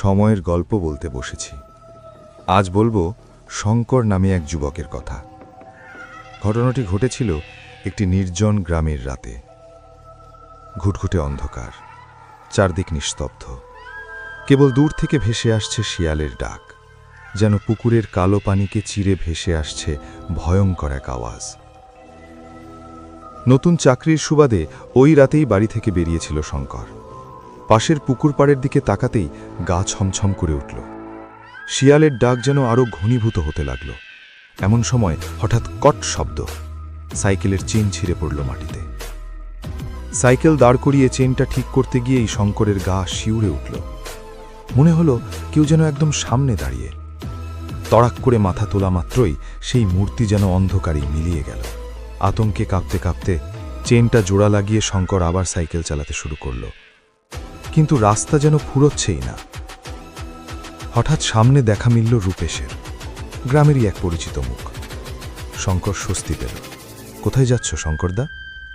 সময়ের গল্প বলতে বসেছি। আজ বলব শঙ্কর নামে এক যুবকের কথা। ঘটনাটি ঘটেছিল একটি নির্জন গ্রামের রাতে। ঘুটঘুটে অন্ধকার, চারদিক নিস্তব্ধ। কেবল দূর থেকে ভেসে আসছে শিয়ালের ডাক, যেন পুকুরের কালো পানিকে চিরে ভেসে আসছে ভয়ঙ্কর এক আওয়াজ। নতুন চাকরির সুবাদে ওই রাতেই বাড়ি থেকে বেরিয়েছিল শঙ্কর। পাশের পুকুর পাড়ের দিকে তাকাতেই গা ছমছম করে উঠল। শিয়ালের ডাক যেন আরও ঘনীভূত হতে লাগল। এমন সময় হঠাৎ কট শব্দ। সাইকেলের চেন ছিঁড়ে পড়ল মাটিতে। সাইকেল দাঁড় করিয়ে চেনটা ঠিক করতে গিয়েই শঙ্করের গা শিউরে উঠল। মনে হলো কেউ যেন একদম সামনে দাঁড়িয়ে। তড়াক করে মাথা তোলা মাত্রই সেই মূর্তি যেন অন্ধকারেই মিলিয়ে গেল। আতঙ্কে কাঁপতে কাঁপতে চেনটা জোড়া লাগিয়ে শঙ্কর আবার সাইকেল চালাতে শুরু করল। কিন্তু রাস্তা যেন ফুরোচ্ছেই না। হঠাৎ সামনে দেখা মিলল রূপেশের। গ্রামেরই এক পরিচিত মুখ। শঙ্কর স্বস্তি পেল। কোথায় যাচ্ছ, শঙ্করদা?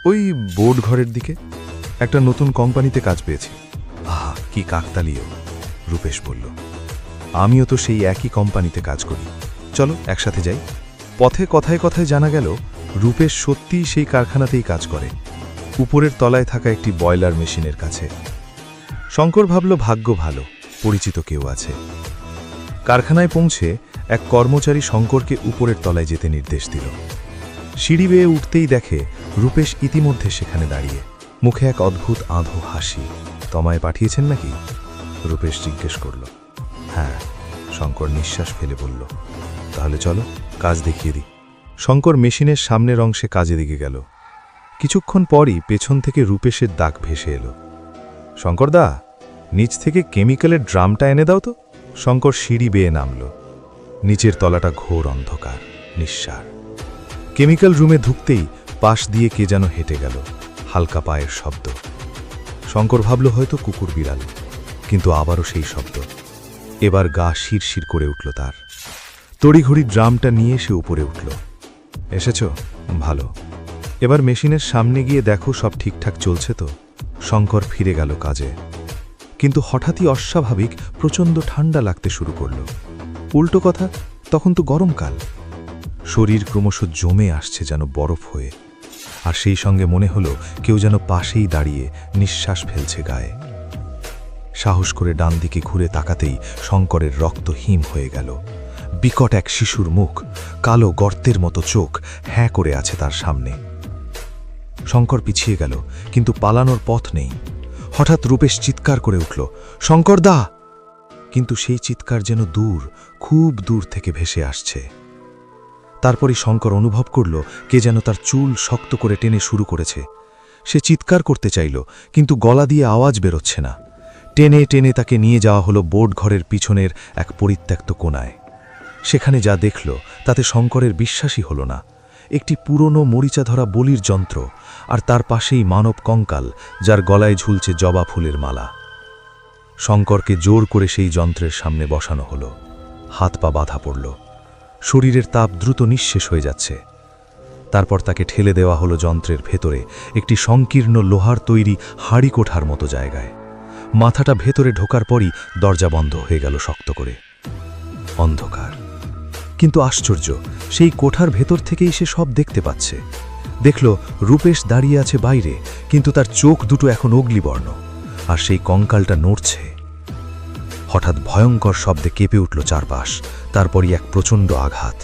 ওই বোর্ড ঘরের দিকে। একটা নতুন কোম্পানিতে কাজ পেয়েছি। আহা, কি কাকতালীয়, রূপেশ বলল। আমিও তো সেই একই কোম্পানিতে কাজ করি। চলো, একসাথে যাই। পথে কথায় কথায় জানা গেল, রূপেশ সত্যিই সেই কারখানাতেই কাজ করে। উপরের তলায় থাকা একটি বয়লার মেশিনের কাছে। শঙ্কর ভাবল, ভাগ্য ভালো, পরিচিত কেউ আছে। কারখানায় পৌঁছে এক কর্মচারী শঙ্করকে উপরের তলায় যেতে নির্দেশ দিল। সিঁড়ি বেয়ে উঠতেই দেখে রূপেশ ইতিমধ্যে সেখানে দাঁড়িয়ে। মুখে এক অদ্ভুত আঁধো হাসি। তমায় পাঠিয়েছেন নাকি? রূপেশ জিজ্ঞেস করল। হ্যাঁ শঙ্কর নিঃশ্বাস ফেলে বলল। তাহলে চলো, কাজ দেখিয়ে দিই। শঙ্কর মেশিনের সামনের অংশে কাজে দিকে গেল। কিছুক্ষণ পরই পেছন থেকে রূপেশের দাগ ভেসে এলো। শঙ্করদা নিচ থেকে কেমিক্যালের ড্রামটা এনে দাও তো। শঙ্কর সিঁড়ি বেয়ে নামল। নিচের তলাটা ঘোর অন্ধকার, নিঃসার। কেমিক্যাল রুমে ঢুকতেই পাশ দিয়ে কে যেন হেঁটে গেল, হালকা পায়ের শব্দ। শঙ্কর ভাবল হয়তো কুকুর বিড়াল, কিন্তু আবারও সেই শব্দ। এবার গা শিরশির করে উঠল তার। তড়িঘড়ি ড্রামটা নিয়ে সে উপরে উঠল। এসেছ? ভালো। এবার মেশিনের সামনে গিয়ে দেখো সব ঠিকঠাক চলছে তো? শঙ্কর ফিরে গেল কাজে। কিন্তু হঠাৎই অস্বাভাবিক প্রচণ্ড ঠান্ডা লাগতে শুরু করল। উল্টো কথা, তখন তো গরমকাল। শরীর ক্রমশ জমে আসছে যেন বরফ হয়ে, আর সেই সঙ্গে মনে হলো কেউ যেন পাশেই দাঁড়িয়ে নিঃশ্বাস ফেলছে গায়ে। সাহস করে ডান দিকে ঘুরে তাকাতেই শঙ্করের রক্ত হিম হয়ে গেল। বিকট এক শিশুর মুখ, কালো গর্তের মতো চোখ হ্যাঁ করে আছে তার সামনে। শঙ্কর পিছিয়ে গেল, কিন্তু পালানোর পথ নেই। হঠাৎ রূপেশ চিৎকার করে উঠল, শঙ্কর দা! কিন্তু সেই চিৎকার যেন দূর, খুব দূর থেকে ভেসে আসছে। তারপরই শঙ্কর অনুভব করল কে যেন তার চুল শক্ত করে টেনে শুরু করেছে। সে চিৎকার করতে চাইল, কিন্তু গলা দিয়ে আওয়াজ বেরোচ্ছে না। টেনে টেনে তাকে নিয়ে যাওয়া হলো বোর্ড ঘরের পিছনের এক পরিত্যক্ত কোনায় সেখানে যা দেখল, তাতে শঙ্করের বিশ্বাসই হল না। একটি পুরনো মরিচা ধরা বলির যন্ত্র আর তার পাশেই মানব কঙ্কাল, যার গলায় ঝুলছে জবা ফুলের মালা। শঙ্করকে জোর করে সেই যন্ত্রের সামনে বসানো হলো। হাত পা বাধা পড়ল। শরীরের তাপ দ্রুত নিঃশেষ হয়ে যাচ্ছে। তারপর তাকে ঠেলে দেওয়া হলো যন্ত্রের ভেতরে একটি সংকীর্ণ লোহার তৈরি হাড়ি কোঠার মতো জায়গায়। মাথাটা ভেতরে ঢোকার পরই দরজা বন্ধ হয়ে গেল শক্ত করে। অন্ধকার। কিন্তু আশ্চর্য, সেই কোঠার ভেতর থেকেই সে সব দেখতে পাচ্ছে। দেখল, রূপেশ দাঁড়িয়ে আছে বাইরে, কিন্তু তার চোখ দুটো এখন অগ্লিবর্ণ আর সেই কঙ্কালটা নড়ছে। হঠাৎ ভয়ঙ্কর শব্দে কেঁপে উঠল চারপাশ, তারপরই এক প্রচণ্ড আঘাত।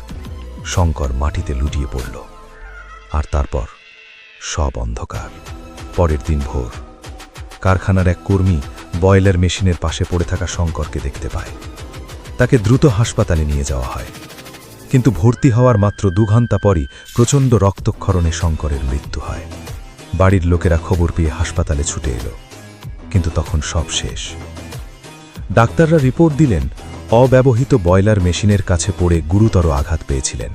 শঙ্কর মাটিতে লুটিয়ে পড়ল। আর তারপর সব অন্ধকার, পরের দিন ভোর। কারখানার এক কর্মী বয়লার মেশিনের পাশে পড়ে থাকা শঙ্করকে দেখতে পায়। তাকে দ্রুত হাসপাতালে নিয়ে যাওয়া হয়। কিন্তু ভর্তি হওয়ার মাত্র দু ঘণ্টা পরই প্রচণ্ড রক্তক্ষরণে শঙ্করের মৃত্যু হয়। বাড়ির লোকেরা খবর পেয়ে হাসপাতালে ছুটে এলো। কিন্তু তখন সব শেষ। ডাক্তাররা রিপোর্ট দিলেন, অব্যবহৃত বয়লার মেশিনের কাছে পড়ে গুরুতর আঘাত পেয়েছিলেন।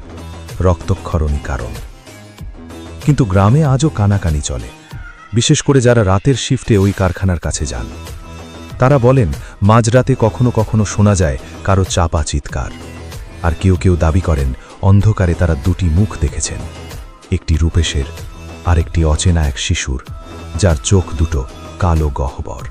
রক্তক্ষরণই কারণ। কিন্তু গ্রামে আজও কানাকানি চলে। বিশেষ করে যারা রাতের শিফটে ওই কারখানার কাছে যান। তারা বলেন, মাঝরাতে কখনো কখনো শোনা যায় কারও চাপা চিৎকার। আর কেউ কেউ দাবি করেন, অন্ধকারে তারা দুটি মুখ দেখেছেন। একটি রূপেশের আর একটি অচেনা এক শিশুর, যার চোখ দুটো কালো গহ্বর।